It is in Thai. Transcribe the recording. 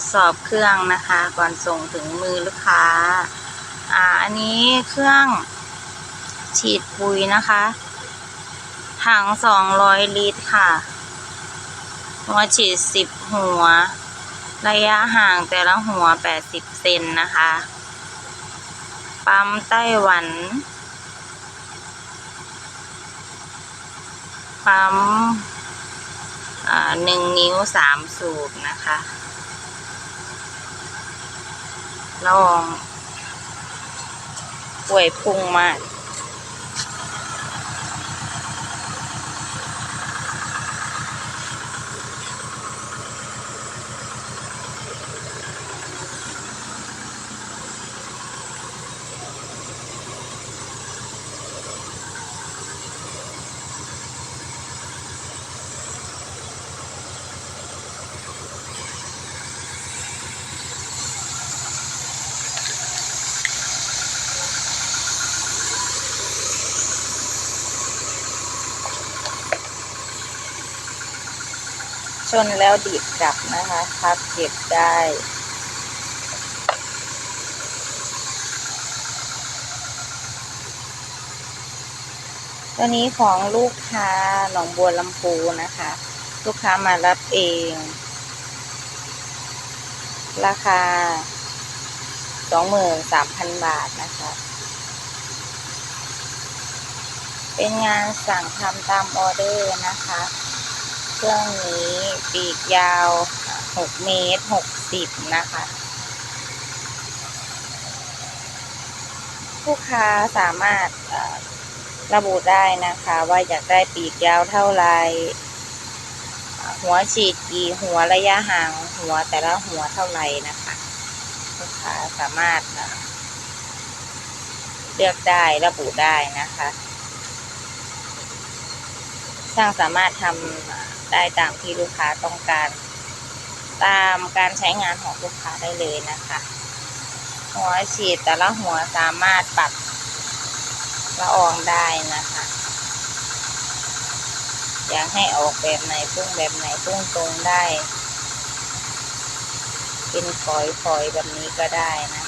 ดสอบเครื่องนะคะ ก่อนส่งถึงมือลูกค้า อ่า อันนี้เครื่องฉีดปุ๋ยนะคะ ถังสองร้อยลิตรค่ะ หัวฉีดสิบหัว ระยะห่างแต่ละหัวแปดสิบเซนนะคะ ปั๊มไต้หวัน ปั๊มหนึ่งนิ้วสามสูบนะคะ น้องป่วยพุ่งมาก ชนแล้วดีดกลับนะคะพับเก็บได้ตัวนี้ของลูกค้าหนองบัวลำพูนะคะ ลูกค้ามารับเอง ราคาสองหมื่นสามพันบาทนะคะ เป็นงานสั่งทำตามออเดอร์นะคะ เครื่องนี้ปีกยาว 6 เมตร 60 นะคะลูกค้าสามารถระบุได้นะคะว่าอยากได้ปีกยาวเท่าไรหัวฉีดกี่หัวระยะห่างหัวแต่ละหัวเท่าไรนะคะลูกค้าสามารถเลือกได้ระบุได้นะคะ ช่างสามารถทำ ได้ตามที่ลูกค้าต้องการ ตามการใช้งานของลูกค้าได้เลยนะคะ หัวฉีดแต่ละหัวสามารถปรับละอองได้นะคะ อยากให้ออกแบบไหนพุ่งแบบไหนพุ่งตรงได้ เป็นฝอยๆแบบนี้ก็ได้นะ